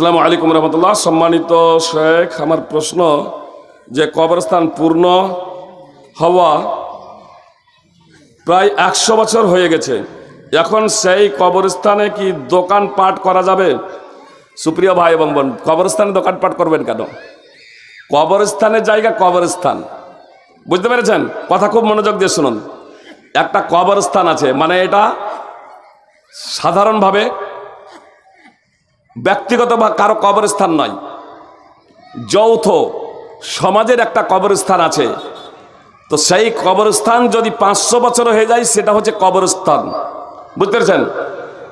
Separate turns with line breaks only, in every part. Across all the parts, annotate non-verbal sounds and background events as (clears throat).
আসসালামু আলাইকুম রহমতুল্লাহ। সম্মানিত শেখ, আমার প্রশ্ন যে কবরস্থান পূর্ণ হওয়া প্রায় একশো বছর হয়ে গেছে। এখন সেই কবরস্থানে কি দোকান পাট করা যাবে? সুপ্রিয় ভাই এবং বোন, কবরস্থানে দোকানপাট করবেন কেন? কবরস্থানের জায়গা কবরস্থান। বুঝতে পেরেছেন? কথা খুব মনোযোগ দিয়ে শুনুন। একটা কবরস্থান আছে মানে এটা সাধারণভাবে ব্যক্তিগত বা কারও কবরস্থান নয়। যৌথ সমাজের একটা কবরস্থান আছে। তো সেই কবরস্থান যদি পাঁচশো বছর হয়ে যায়, সেটা হচ্ছে কবরস্থান। বুঝতে পেরেছেন?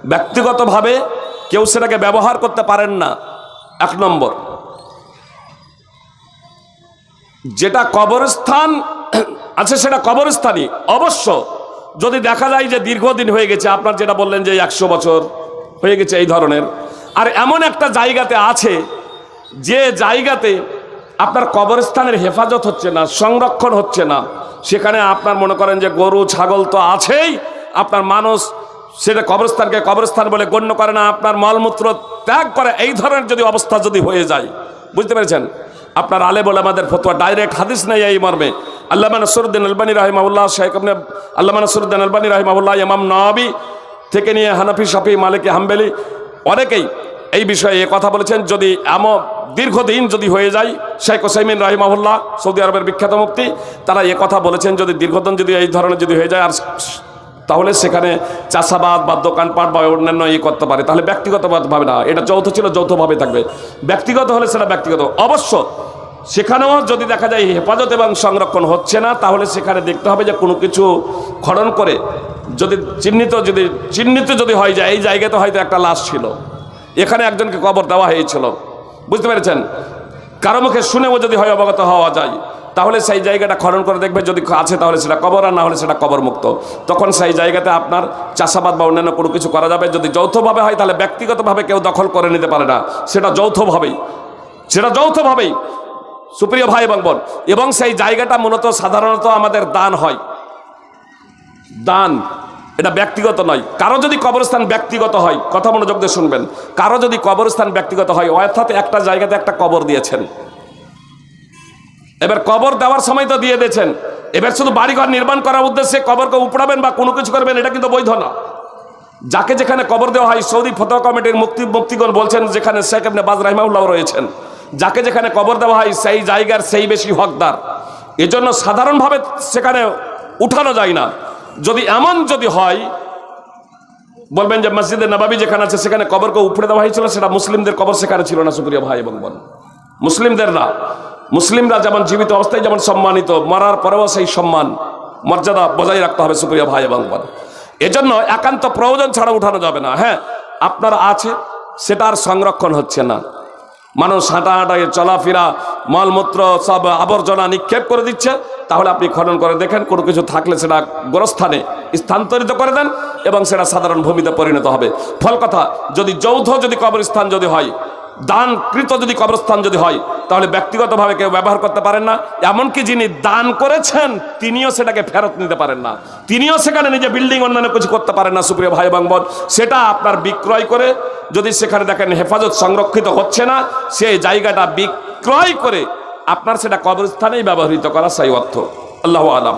ব্যক্তিগতভাবে কেউ সেটাকে ব্যবহার করতে পারেন না। এক নম্বর। যেটা কবরস্থান (clears throat) আছে, সেটা কবরস্থানই। অবশ্য যদি দেখা যায় যে দীর্ঘদিন হয়ে গেছে, আপনার যেটা বললেন যে একশো বছর হয়ে গেছে এই ধরনের আর এমন একটা জায়গাতে আছে যে জায়গাতে আপনার কবরস্থানের হেফাজত হচ্ছে না, সংরক্ষণ হচ্ছে না। সেখানে আপনার মনে করেন যে গরু, ছাগল তো আছেই, আপনার মানুষ সেটা কবরস্থানকে কবরস্থান বলে গণ্য করে না, আপনার মলমূত্র ত্যাগ করে, এই ধরনের যদি অবস্থা যদি হয়ে যায়, বুঝতে পেরেছেন? আপনার আলে বলে আমাদের ফতোয়া ডাইরেক্ট হাদিস নেই এই মর্মে। আল্লাহ নসরুদ্দিন আলবানী রাহিমাউল্লাহ শেখ আল্লাহ নসরুদ্দিন আলবানী রাহিমাউল্লাহ ইমাম নবী থেকে নিয়ে হানাফি, শাফি, মালিকি, হাম্বেলি, অনেকেই এই বিষয়ে এ কথা বলেছেন, যদি এমন দীর্ঘদিন যদি হয়ে যায়, শেখ ওসাইমিন রাহিমাহুল্লাহ, সৌদি আরবের বিখ্যাত মুক্তি তারা এ কথা বলেছেন, যদি দীর্ঘদিন যদি এই ধরনের যদি হয়ে যায়, আর তাহলে সেখানে চাষাবাদ বা দোকানপাট বা অন্যান্য ই করতে পারে। তাহলে ব্যক্তিগতভাবে না, এটা যৌথ ছিল, যৌথভাবে থাকবে। ব্যক্তিগত হলে সেটা ব্যক্তিগত। অবশ্য সেখানেও যদি দেখা যায় হেফাজত এবং সংরক্ষণ হচ্ছে না, তাহলে সেখানে দেখতে হবে যে কোনো কিছু খনন করে যদি চিহ্নিত যদি চিহ্নিত যদি হয় যায় এই জায়গাতে হয়তো একটা লাশ ছিল। এখানে একজনকে কবর দেওয়া হয়েছিল। বুঝতে পেরেছেন? কারও মুখে শুনেও যদি হয় অবগত হওয়া যায়, তাহলে সেই জায়গাটা খনন করে দেখবে যদি আছে তাহলে সেটা কবর, আর না হলে সেটা কবর মুক্ত তখন সেই জায়গাতে আপনার চাষাবাদ বা অন্যান্য কোনো কিছু করা যাবে। যদি যৌথভাবে হয়, তাহলে ব্যক্তিগতভাবে কেউ দখল করে নিতে পারে না। সেটা যৌথভাবেই। সেটা যৌথভাবেই। সুপ্রিয় ভাই এবং বোন, এবং সেই জায়গাটা মূলত সাধারণত আমাদের দান হয়। দান। এটা ব্যক্তিগত নয়। কারও যদি কবরস্থান ব্যক্তিগত হয়, কথা মনোযোগ দিয়ে শুনবেন। কারও যদি কবরস্থান ব্যক্তিগত হয়, অর্থাৎ একটা জায়গাতে একটা কবর দিয়েছেন। এবার কবর দেওয়ার সময় তো দিয়ে দিয়েছেন। এবার শুধু বাড়িঘর নির্মাণ করার উদ্দেশ্যে কবরকে উপড়াবেন বা কোনো কিছু করবেন, এটা কিন্তু বৈধ না। যাকে যেখানে কবর দেওয়া হয়, সৌদি ফতোয়া কমিটির মুক্তি, মুক্তিগণ বলছেন যেখানে শেখ এমনি বাজ রাহিমাউল্লাহ রয়েছেন। যাকে যেখানে কবর দেওয়া হয়, সেই জায়গার সেই বেশি হকদার। এজন্য সাধারণভাবে সেখানে উঠানো যায় না। যদি এমন যদি হয়, বলবেন যে মসজিদে নবাবি যেখানে আছে, সেখানে কবরকে উপড়ে দেওয়া হয়েছিল, সেটা মুসলিমদের কবর সেখানে ছিল না, সুপ্রিয় ভাই এবং বোন। মুসলিমদের না। মুসলিমরা যেমন জীবিত অবস্থায় যেমন সম্মানিত, মরার পরেও সেই সম্মান, মর্যাদা বজায় রাখতে হবে, সুপ্রিয় ভাই এবং বোন। এজন্য একান্ত প্রয়োজন ছাড়া উঠানো যাবে না। হ্যাঁ আপনার আছে সেটা আর সংরক্ষণ হচ্ছে না। মানুষ হাঁটা হাঁটায় চলাফেরা, মলমূত্র সব আবর্জনা নিক্ষেপ করে দিচ্ছে। তাহলে আপনি খনন করে দেখেন, কোনো কিছু থাকলে সেটা গোরস্থানে স্থানান্তরিত করে দেন এবং সেটা সাধারণ ভূমিতে পরিণত হবে। ফল কথা, যদি যৌথ যদি কবরস্থান যদি হয়, দানকৃত যদি কবরস্থান যদি হয় তাহলে ব্যক্তিগতভাবে কেউ ব্যবহার করতে পারেন না। এমনকি যিনি দান করেছেন, তিনিও সেটাকে ফেরত নিতে পারেন না। তিনিও সেখানে নিজে বিল্ডিং অন্যান্য কিছু করতে পারেন না, সুপ্রিয় ভাই এবং বোন সেটা আপনার বিক্রয় করে, যদি সেখানে দেখেন হেফাজত সংরক্ষিত হচ্ছে না, সেই জায়গাটা বিক্রয় করে আপনার সেটা কবরস্থানেই ব্যবহৃত করা সেই অর্থ। আল্লাহ আলাম।